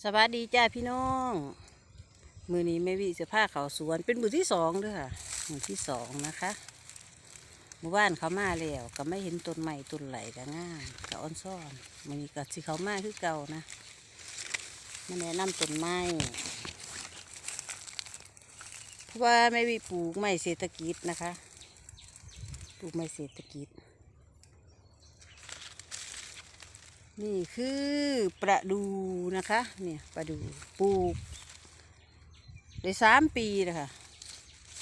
สวัสดีจ้าพี่น้อง มือนี้แม่วิจะพาเขาสวนเป็นมือที่สองด้วยค่ะมือที่สองนะคะเมื่อวานเขามาแล้วก็ไม่เห็นต้นใหม่ต้นไหลก็ง่ามก็อ่อนซ่อนมือนี้ก็สิเขามาคือเก่านะมาแนะนำต้นไม้เพราะว่าแม่วิปลูกไม้เศรษฐกิจนะคะ ปลูกไม้เศรษฐกิจ นี่คือประดูนะคะ เนี่ยประดูปลูกได้สามปีนะคะ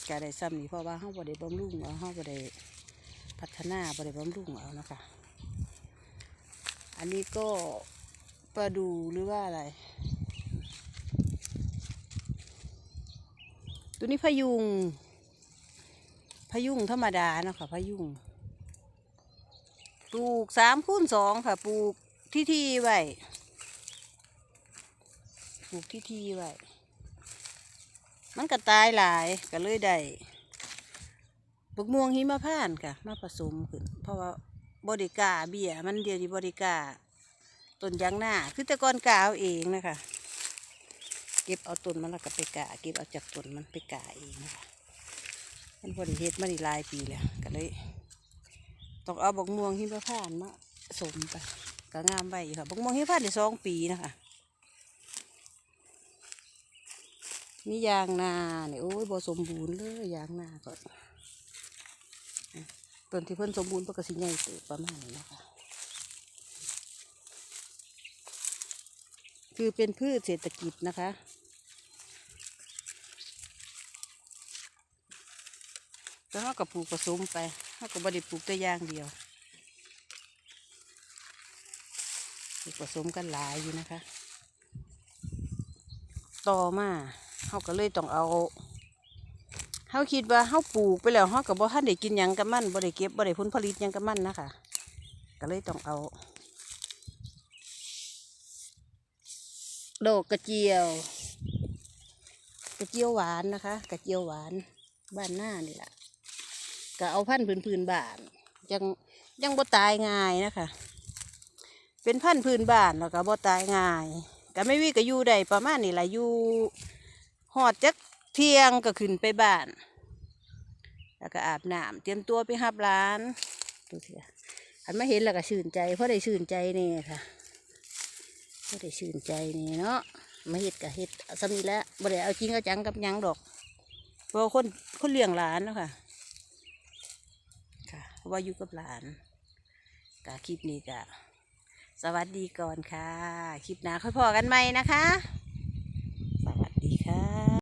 ก็ได้ซ้ำนี่เพราะว่าเขาบ่ได้บำรุงเอาเขาบ่ได้พัฒนาบ่ได้บำรุงเอานะคะ อันนี้ก็ประดูหรือว่าอะไร ตัวนี้พยุง พยุงธรรมดาเนาะค่ะพยุงปลูกสามคูณสองค่ะปลูก ที่ที่ไว้ปลูกที่ที่ไว้มันก็ตายหลายก็เลยได้บักม่วงหิมพานค่ะ มาผสมขึ้น เพราะว่าบริกาเบี้ยมันเดียวนี้บริกาต้นยางหน้า คือแต่ก่อนกาเอาเองนะคะ เก็บเอาต้นมันแล้วก็ไปกาเก็บเอาจากต้นมันไปกาเองนะคะมันบริเฮ็ดมาได้หลายปีแล้วก็เลยต้องเอาบักม่วงหิมะพานมาสมไป ก็งามไปค่ะบักม่วงหิมพานได้สองปีนะคะนี่ยางนาเนี่ยโอ้ยบสมบูรณ์เลยยางนาก็ต้นที่เพิ่นสมบูรณ์เพิ่นก็สิใหญ่เติบประมาณนี้นะคะคือเป็นพืชเศรษฐกิจนะคะแล้วเราก็ปลูกผสมไปเราก็บ่ได้ปลูกแต่ยางเดียวปลูก ผสมกันหลายอยู่นะคะ ต่อมาเขาก็เลยต้องเอาเขาคิดว่าเขาปลูกไปแล้วเขาก็บ่ทันได้กินยังกับมันบ่ได้เก็บบ่ได้ผลผลิตยังกับมันนะคะก็เลยต้องเอาดอกกระเจียว กระเจียวหวานนะคะ กระเจียวหวานบ้านหน้านี่แหละก็เอาพันธุ์พื้นพื้นบ้าน ยังยังบ่ตายง่ายนะคะ เป็นพันธุ์พื้นบ้านแล้วก็บ่ตายง่ายก็ไม่วิก็อยู่ได้ประมาณนี้แหละอยู่หอดจักเที่ยงก็ขึ้นไปบ้าน แล้วก็อาบน้ำเตรียมตัวไปหับร้านดูสิค่ะอันมาเห็นแล้วก็ชื่นใจเพราะได้ชื่นใจนี่ค่ะเพราะได้ชื่นใจนี่เนาะมาเห็ดก็เห็ดสำนีแล้วบ่ได้เอาจริงเอาจังกับยังดอกเพราะว่าคนคนเลี้ยงหลานเนาะค่ะ ค่ะเพราะว่าอยู่กับหลานกะคลิปนี้กะ สวัสดีก่อนค่ะ คลิปหน้าค่อยพอกันใหม่นะคะ